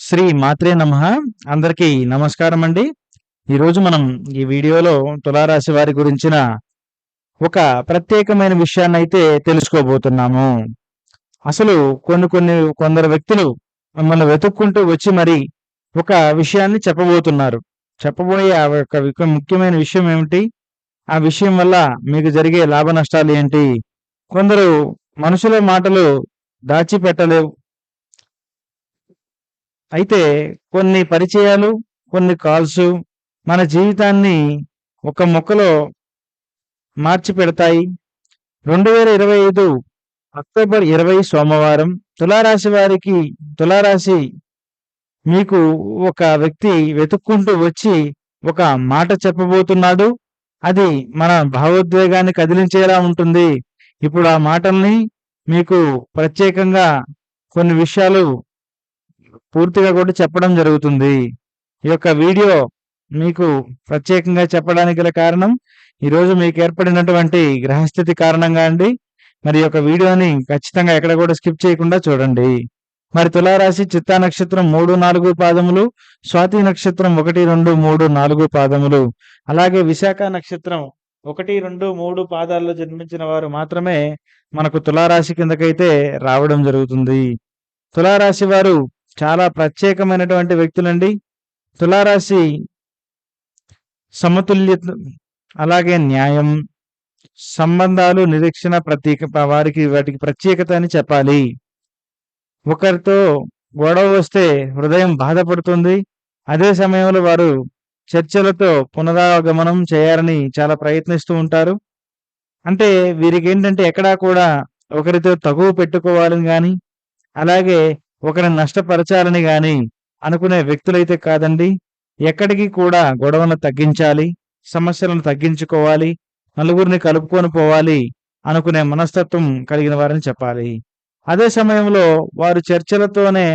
శ్రీ మాత్రే నమ. అందరికీ నమస్కారం అండి. ఈరోజు మనం ఈ వీడియోలో తులారాశి వారి గురించిన ఒక ప్రత్యేకమైన విషయాన్ని అయితే తెలుసుకోబోతున్నాము. అసలు కొన్ని కొన్ని కొందరు వ్యక్తులు మిమ్మల్ని వెతుక్కుంటూ వచ్చి మరి ఒక విషయాన్ని చెప్పబోతున్నారు. చెప్పబోయే ఆ యొక్క ముఖ్యమైన విషయం ఏమిటి? ఆ విషయం వల్ల మీకు జరిగే లాభ నష్టాలు ఏంటి? కొందరు మనుషుల మాటలు దాచిపెట్టలేవు అయితే కొన్ని పరిచయాలు కొన్ని కాల్స్ మన జీవితాన్ని ఒక మొక్కలో మార్చి పెడతాయి రెండు వేల ఇరవై ఐదు అక్టోబర్ ఇరవై సోమవారం తులారాశి వారికి తులారాశి మీకు ఒక వ్యక్తి వెతుక్కుంటూ వచ్చి ఒక మాట చెప్పబోతున్నాడు. అది మన భావోద్వేగాన్ని కదిలించేలా ఉంటుంది. ఇప్పుడు ఆ మాటల్ని మీకు ప్రత్యేకంగా కొన్ని విషయాలు పూర్తిగా కూడా చెప్పడం జరుగుతుంది. ఈ యొక్క వీడియో మీకు ప్రత్యేకంగా చెప్పడానికి గల కారణం ఈరోజు మీకు ఏర్పడినటువంటి గ్రహస్థితి కారణంగా అండి. మరి యొక్క వీడియోని ఖచ్చితంగా ఎక్కడ కూడా స్కిప్ చేయకుండా చూడండి. మరి తులారాశి చిత్తా నక్షత్రం మూడు నాలుగు పాదములు స్వాతి నక్షత్రం ఒకటి రెండు మూడు నాలుగు పాదములు. అలాగే విశాఖ నక్షత్రం ఒకటి రెండు మూడు పాదాల్లో జన్మించిన వారు మాత్రమే మనకు తులారాశి కిందకైతే రావడం జరుగుతుంది. తులారాశి వారు చాలా ప్రత్యేకమైనటువంటి వ్యక్తులండి. తులారాశి సమతుల్యత అలాగే న్యాయం సంబంధాలు నిరీక్షణ ప్రత్యేక వారికి వాటికి ప్రత్యేకత అని చెప్పాలి. ఒకరితో గొడవ వస్తే హృదయం బాధపడుతుంది. అదే సమయంలో వారు చర్చలతో పునరాగమనం చేయాలని చాలా ప్రయత్నిస్తూ ఉంటారు. అంటే వీరికి ఏంటంటే ఎక్కడా కూడా ఒకరితో తగువ పెట్టుకోవాలని కానీ అలాగే ఒకరిని నష్టపరచాలని గాని అనుకునే వ్యక్తులైతే కాదండి. ఎక్కడికి కూడా గొడవలను తగ్గించాలి సమస్యలను తగ్గించుకోవాలి నలుగురిని కలుపుకొని పోవాలి అనుకునే మనస్తత్వం కలిగిన వారని చెప్పాలి. అదే సమయంలో వారు చర్చలతోనే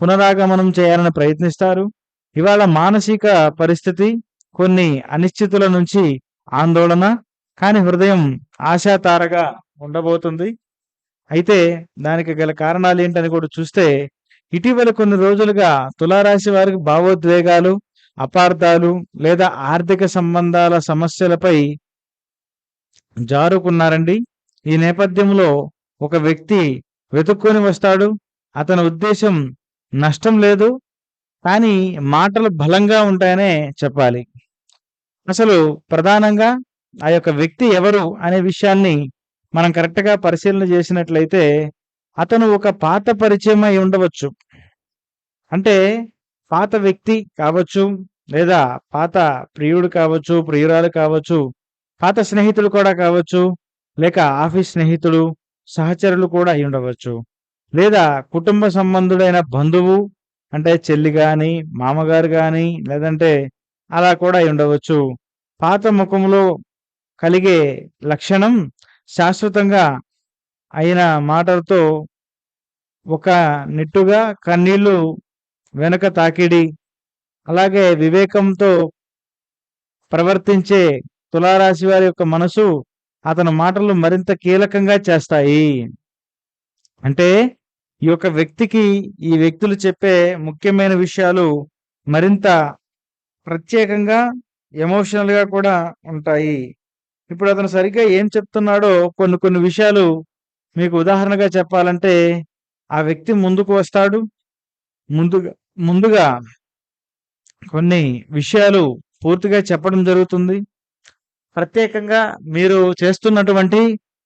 పునరాగమనం చేయాలని ప్రయత్నిస్తారు. ఇవాళ మానసిక పరిస్థితి కొన్ని అనిశ్చితుల నుంచి ఆందోళన కానీ హృదయం ఆశాతారగా ఉండబోతుంది. అయితే దానికి గల కారణాలు ఏంటని కూడా చూస్తే ఇటీవల కొన్ని రోజులుగా తులారాశి వారికి భావోద్వేగాలు అపార్థాలు లేదా ఆర్థిక సంబంధాల సమస్యలపై జారుకున్నారండి. ఈ నేపథ్యంలో ఒక వ్యక్తి వెతుక్కొని వస్తాడు. అతని ఉద్దేశం నష్టం లేదు కానీ మాటలు బలంగా ఉంటాయనే చెప్పాలి. అసలు ప్రధానంగా ఆ యొక్క వ్యక్తి ఎవరు అనే విషయాన్ని మనం కరెక్ట్గా పరిశీలన చేసినట్లయితే అతను ఒక పాత పరిచయం అయి ఉండవచ్చు. అంటే పాత వ్యక్తి కావచ్చు లేదా పాత ప్రియుడు కావచ్చు ప్రియురాలు కావచ్చు పాత స్నేహితులు కూడా కావచ్చు లేక ఆఫీస్ స్నేహితుడు సహచరులు కూడా అయి ఉండవచ్చు. లేదా కుటుంబ సంబంధుడైన బంధువు అంటే చెల్లి కానీ మామగారు కానీ లేదంటే అలా కూడా అయి ఉండవచ్చు. పాత ముఖంలో కలిగే లక్షణం శాశ్వతంగా అయిన మాటలతో ఒక నిట్టుగా కన్నీళ్ళు వెనక తాకిడి అలాగే వివేకంతో ప్రవర్తించే తులారాశి వారి యొక్క మనసు అతని మాటలు మరింత కీలకంగా చేస్తాయి. అంటే ఈ యొక్క వ్యక్తికి ఈ వ్యక్తులు చెప్పే ముఖ్యమైన విషయాలు మరింత ప్రత్యేకంగా ఎమోషనల్గా కూడా ఉంటాయి. ఇప్పుడు అతను సరిగ్గా ఏం చెప్తున్నాడో కొన్ని కొన్ని విషయాలు మీకు ఉదాహరణగా చెప్పాలంటే ఆ వ్యక్తి ముందుకు వస్తాడు. ముందుగా ముందుగా కొన్ని విషయాలు పూర్తిగా చెప్పడం జరుగుతుంది. ప్రత్యేకంగా మీరు చేస్తున్నటువంటి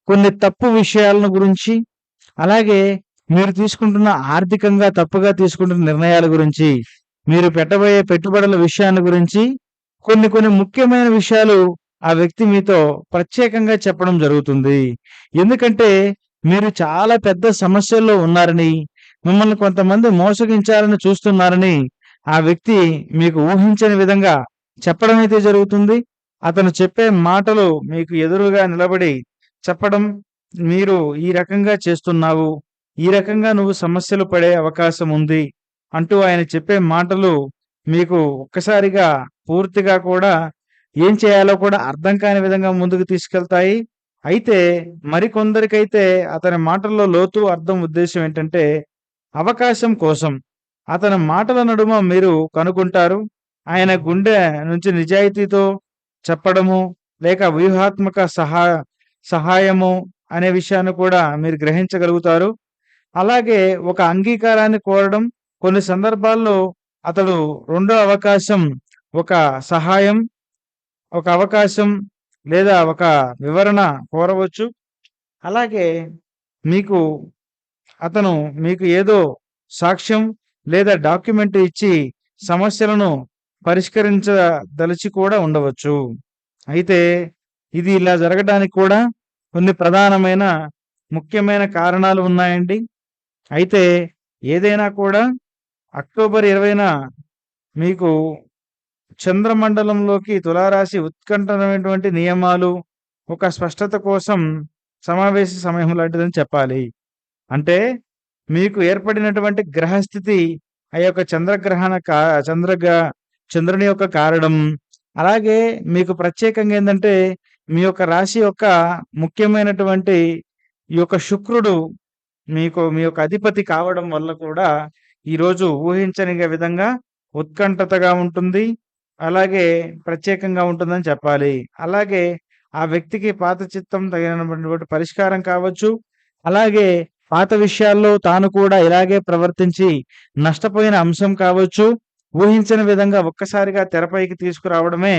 కొన్ని తప్పు విషయాలను గురించి అలాగే మీరు తీసుకుంటున్న ఆర్థికంగా తప్పుగా తీసుకుంటున్న నిర్ణయాల గురించి మీరు పెట్టబోయే పెట్టుబడుల విషయాన్ని గురించి కొన్ని కొన్ని ముఖ్యమైన విషయాలు ఆ వ్యక్తి మీతో ప్రత్యేకంగా చెప్పడం జరుగుతుంది. ఎందుకంటే మీరు చాలా పెద్ద సమస్యల్లో ఉన్నారని మిమ్మల్ని కొంతమంది మోసగించాలని చూస్తున్నారని ఆ వ్యక్తి మీకు ఊహించని విధంగా చెప్పడం అయితే జరుగుతుంది. అతను చెప్పే మాటలు మీకు ఎదురుగా నిలబడి చెప్పడం మీరు ఈ రకంగా చేస్తున్నావు ఈ రకంగా నువ్వు సమస్యలు పడే అవకాశం ఉంది అంటూ ఆయన చెప్పే మాటలు మీకు ఒక్కసారిగా పూర్తిగా కూడా ఏం చేయాలో కూడా అర్థం కాని విధంగా ముందుకు తీసుకెళ్తాయి. అయితే మరికొందరికైతే అతని మాటల్లో లోతు అర్థం ఉద్దేశం ఏంటంటే అవకాశం కోసం. అతని మాటల నడుమ మీరు కనుగొంటారు. ఆయన గుండె నుంచి నిజాయితీతో చెప్పడము లేక వ్యూహాత్మక సహా సహాయము అనే విషయాన్ని కూడా మీరు గ్రహించగలుగుతారు. అలాగే ఒక అంగీకారాన్ని కోరడం కొన్ని సందర్భాల్లో అతడు రెండో అవకాశం ఒక సహాయం ఒక అవకాశం లేదా ఒక వివరణ కోరవచ్చు. అలాగే మీకు అతను మీకు ఏదో సాక్ష్యం లేదా డాక్యుమెంట్ ఇచ్చి సమస్యలను పరిష్కరించదలిచి కూడా ఉండవచ్చు. అయితే ఇది ఇలా జరగడానికి కూడా కొన్ని ప్రధానమైన ముఖ్యమైన కారణాలు ఉన్నాయండి. అయితే ఏదైనా కూడా అక్టోబర్ ఇరవైన మీకు చంద్రమండలంలోకి తులారాశి ఉత్కంఠమైనటువంటి నియమాలు ఒక స్పష్టత కోసం సమావేశ సమయం లాంటిదని చెప్పాలి. అంటే మీకు ఏర్పడినటువంటి గ్రహస్థితి ఆ యొక్క చంద్రగ్రహణ కా చంద్రగ చంద్రుని యొక్క కారణం అలాగే మీకు ప్రత్యేకంగా ఏంటంటే మీ యొక్క రాశి యొక్క ముఖ్యమైనటువంటి ఈ యొక్క శుక్రుడు మీకు మీ యొక్క అధిపతి కావడం వల్ల కూడా ఈరోజు ఊహించని విధంగా ఉత్కంఠతగా ఉంటుంది. అలాగే ప్రత్యేకంగా ఉంటుందని చెప్పాలి. అలాగే ఆ వ్యక్తికి పాత చిత్తం తగినటువంటి పరిష్కారం కావచ్చు. అలాగే పాత విషయాల్లో తాను కూడా ఇలాగే ప్రవర్తించి నష్టపోయిన అంశం కావచ్చు. ఊహించిన విధంగా ఒక్కసారిగా తెరపైకి తీసుకురావడమే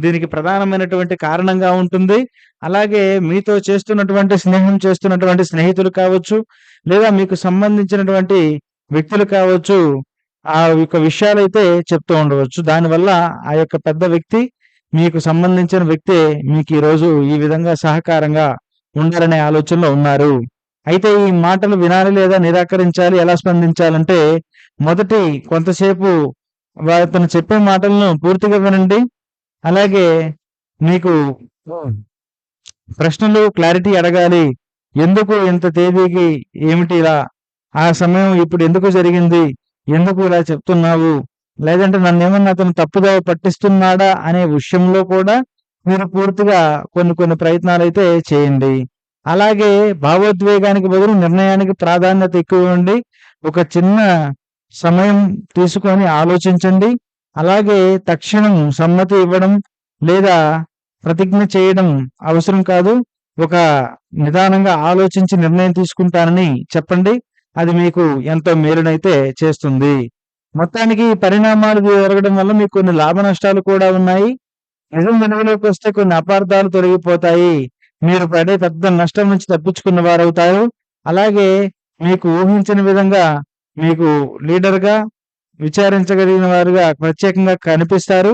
దీనికి ప్రధానమైనటువంటి కారణంగా ఉంటుంది. అలాగే మీతో చేస్తున్నటువంటి స్నేహం చేస్తున్నటువంటి స్నేహితులు కావచ్చు లేదా మీకు సంబంధించినటువంటి వ్యక్తులు కావచ్చు ఆ యొక్క విషయాలైతే చెప్తూ ఉండవచ్చు. దానివల్ల ఆ యొక్క పెద్ద వ్యక్తి మీకు సంబంధించిన వ్యక్తి మీకు ఈరోజు ఈ విధంగా సహకారంగా ఉండాలనే ఆలోచనలో ఉన్నారు. అయితే ఈ మాటలు వినాలి లేదా నిరాకరించాలి ఎలా స్పందించాలంటే మొదటి కొంతసేపు అతను చెప్పే మాటలను పూర్తిగా వినండి. అలాగే మీకు ప్రశ్నలు క్లారిటీ అడగాలి. ఎందుకు ఇంత తేదీకి ఏమిటి ఇలా? ఆ సమయం ఇప్పుడు ఎందుకు జరిగింది? ఎందుకు ఇలా చెప్తున్నావు? లేదంటే నన్ను ఏమన్నా అతను తప్పుదోవ పట్టిస్తున్నాడా అనే విషయంలో కూడా మీరు పూర్తిగా కొన్ని కొన్ని ప్రయత్నాలు అయితే చేయండి. అలాగే భావోద్వేగానికి బదులు నిర్ణయానికి ప్రాధాన్యత ఎక్కువ ఉండి ఒక చిన్న సమయం తీసుకొని ఆలోచించండి. అలాగే తక్షణం సమ్మతి ఇవ్వడం లేదా ప్రతిజ్ఞ చేయడం అవసరం కాదు. ఒక నిదానంగా ఆలోచించి నిర్ణయం తీసుకుంటానని చెప్పండి. అది మీకు ఎంతో మేలునైతే చేస్తుంది. మొత్తానికి పరిణామాలు జరగడం వల్ల మీకు కొన్ని లాభ నష్టాలు కూడా ఉన్నాయి. నిజం వెనుకలోకి వస్తే కొన్ని అపార్థాలు తొలగిపోతాయి. మీరు పడే పెద్ద నష్టం నుంచి తప్పించుకున్న వారు అవుతారు అలాగే మీకు ఊహించిన విధంగా మీకు లీడర్గా విచారించగలిగిన వారుగా ప్రత్యేకంగా కనిపిస్తారు.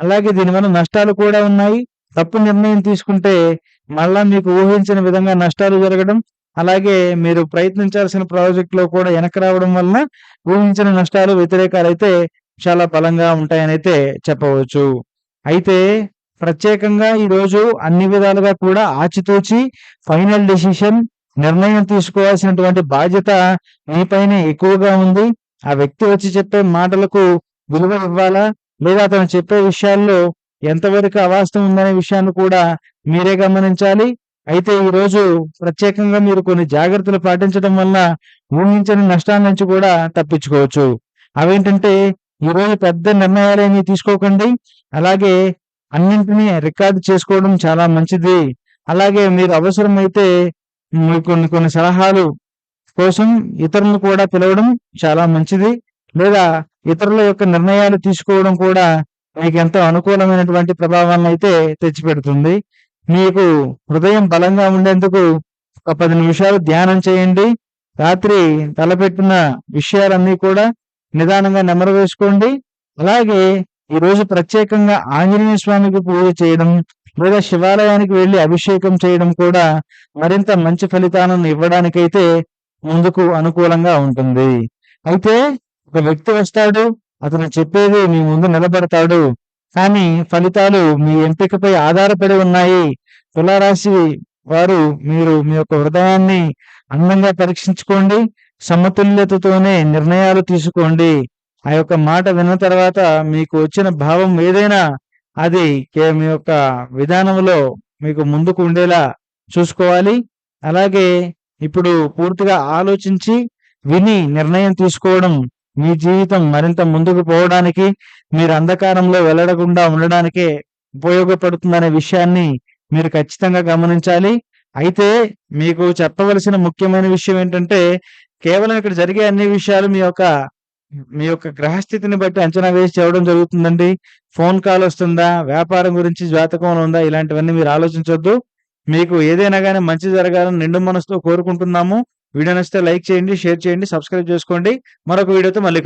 అలాగే దీనివల్ల నష్టాలు కూడా ఉన్నాయి. తప్పు నిర్ణయం తీసుకుంటే మళ్ళా మీకు ఊహించిన విధంగా నష్టాలు జరగడం అలాగే మీరు ప్రయత్నించాల్సిన ప్రాజెక్టులో కూడా వెనక రావడం వలన ఊహించిన నష్టాలు వ్యతిరేకాలు అయితే చాలా బలంగా ఉంటాయని అయితే చెప్పవచ్చు. అయితే ప్రత్యేకంగా ఈరోజు అన్ని విధాలుగా కూడా ఆచితూచి ఫైనల్ డెసిషన్ నిర్ణయం తీసుకోవాల్సినటువంటి బాధ్యత మీపైనే ఎక్కువగా ఉంది. ఆ వ్యక్తి వచ్చి చెప్పే మాటలకు విలువ ఇవ్వాలా? లేదా అతను చెప్పే విషయాల్లో ఎంతవరకు అవాస్తవం ఉందనే విషయాన్ని కూడా మీరే గమనించాలి. అయితే ఈ రోజు ప్రత్యేకంగా మీరు కొన్ని జాగ్రత్తలు పాటించడం వల్ల ఊహించని నష్టాల నుంచి కూడా తప్పించుకోవచ్చు. అవేంటంటే ఈ రోజు పెద్ద నిర్ణయాలేమీ తీసుకోకండి. అలాగే అన్నింటినీ రికార్డు చేసుకోవడం చాలా మంచిది. అలాగే మీరు అవసరమైతే కొన్ని కొన్ని సలహాలు కోసం ఇతరులను కూడా పిలవడం చాలా మంచిది. లేదా ఇతరుల యొక్క నిర్ణయాలు తీసుకోవడం కూడా మీకు ఎంతో అనుకూలమైనటువంటి ప్రభావాన్ని అయితే తెచ్చిపెడుతుంది. మీకు హృదయం బలంగా ఉండేందుకు ఒక పది నిమిషాలు ధ్యానం చేయండి. రాత్రి తలపెట్టిన విషయాలన్నీ కూడా నిదానంగా నెమరు వేసుకోండి. అలాగే ఈ రోజు ప్రత్యేకంగా ఆంజనేయ స్వామికి పూజ చేయడం లేదా శివాలయానికి వెళ్ళి అభిషేకం చేయడం కూడా మరింత మంచి ఫలితాలను ఇవ్వడానికైతే ముందుకు అనుకూలంగా ఉంటుంది. అయితే ఒక వ్యక్తి వస్తాడు అతను చెప్పేది మీ ముందు నిలబడతాడు. కానీ ఫలితాలు మీ ఎంపికపై ఆధారపడి ఉన్నాయి. తులారాశి వారు మీరు మీ యొక్క హృదయాన్ని అందంగా పరీక్షించుకోండి. సమతుల్యతతోనే నిర్ణయాలు తీసుకోండి. ఆ యొక్క మాట విన్న తర్వాత మీకు వచ్చిన భావం ఏదైనా అది మీ యొక్క విధానంలో మీకు ముందుకు ఉండేలా చూసుకోవాలి. అలాగే ఇప్పుడు పూర్తిగా ఆలోచించి విని నిర్ణయం తీసుకోవడం మీ జీవితం మరింత ముందుకు పోవడానికి, మీరు అంధకారంలో వెళ్ళకుండా ఉండడానికే ఉపయోగపడుతుందనే విషయాన్ని మీరు ఖచ్చితంగా గమనించాలి. అయితే మీకు చెప్పవలసిన ముఖ్యమైన విషయం ఏంటంటే, కేవలం ఇక్కడ జరిగే అన్ని విషయాలు మీ యొక్క మీ యొక్క గ్రహస్థితిని బట్టి అంచనా వేసి చెప్పడం జరుగుతుందండి. ఫోన్ కాల్ వస్తుందా? వ్యాపారం గురించి జాతకంలో ఉందా? ఇలాంటివన్నీ మీరు ఆలోచించొద్దు. మీకు ఏదైనా కానీ మంచి జరగాలని నిండు మనసుతో కోరుకుంటున్నాము. వీడియో నచ్చితే లైక్ చేయండి, షేర్ చేయండి, సబ్స్క్రైబ్ చేసుకోండి. మరొక వీడియోతో మళ్ళీ